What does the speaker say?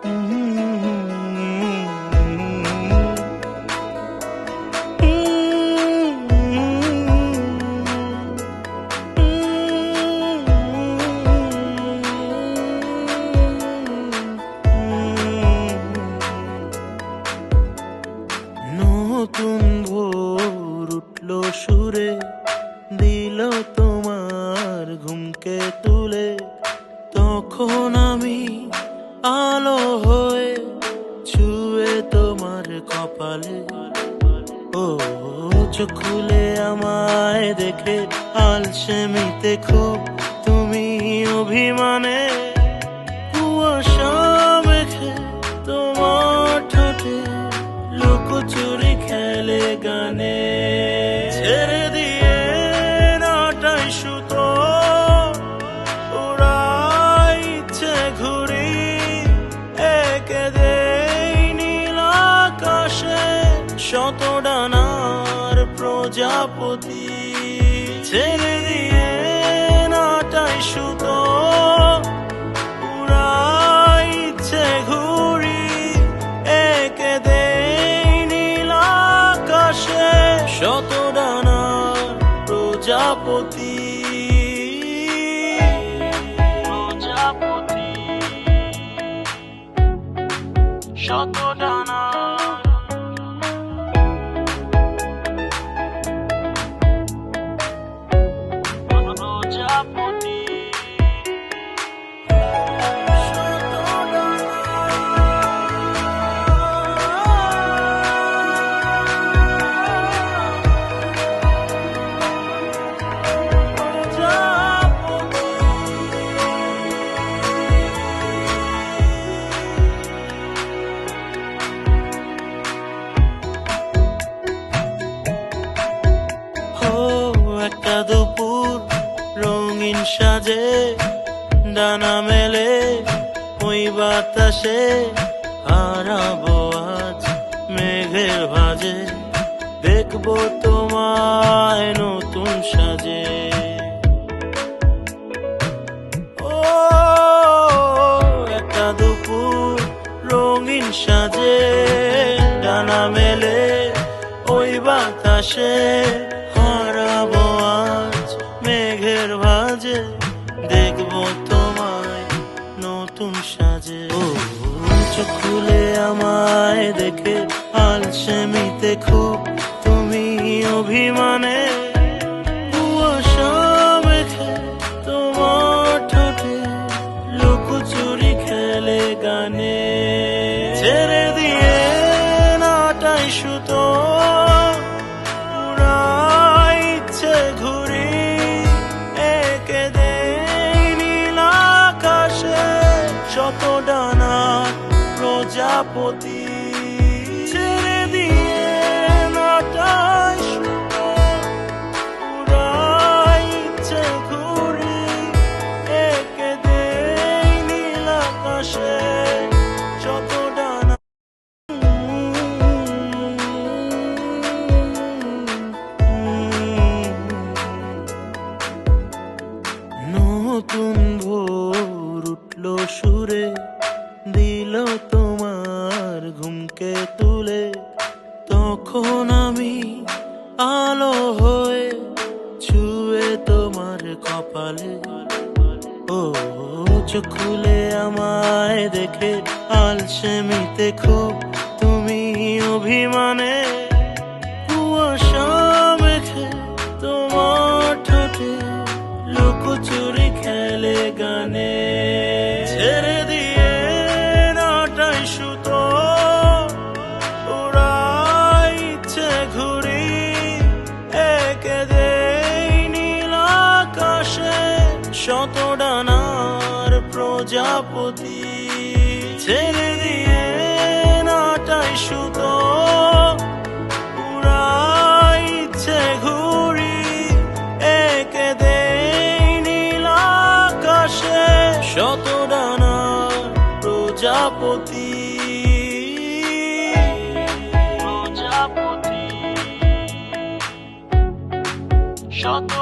নতুন উঠল সুরে দিল তোমার ঘুমকে তুলে। তখন আমি আলো হয়ে ছুয়ে তোমার কপালে। ও, চোখ খুলে আমায় দেখে আলসেমিতে খুব তুমি অভিমানে। কুয়াশা মেখে তোমার ঠোঁটে লুকোচুরি খেলে গানে। প্রজাপতি। ছেড়ে দিয়ে নাটাই সুতো, উড়াই ইচ্ছে ঘুরি একে দেই নীল আকাশে। প্রজাপতি। প্রজাপতি। শত সাজে, ডানা মেলে, ওই বাতাসে হারাবো আজ মেঘের ভাজে। দেখব তোমায় নতুন সাজে। ও, একটা দুপুর রঙিন সাজে, ডানা মেলে, ওই বাতাসে দেখব তোমায় নতুন সাজে। ও, চোখ খুলে আমায় দেখে, আলসেমিতে খুব তুমি অভিমানে। তোমার ঠোঁটে লুকোচুরি খেলে গানে। প্রজাপতি ছেড়ে দিয়ে নাটাই সুতো উড়াই ইচ্ছে ঘুরি একে দেই নীল ঘুমকে তুলে তখন আমি আলো হয়ে ছুয়ে তোমার কপালে। ও, চোখ খুলে আমায় দেখে আলসেমিতে খুব তুমি অভিমানে। শত ডানার প্রজাপতি। ছেড়ে দিয়ে নাটাই সুতো উড়াই ইচ্ছে ঘুরি। একে দেই নীল আকাশে শত প্রজাপতি। প্রজাপতি। শত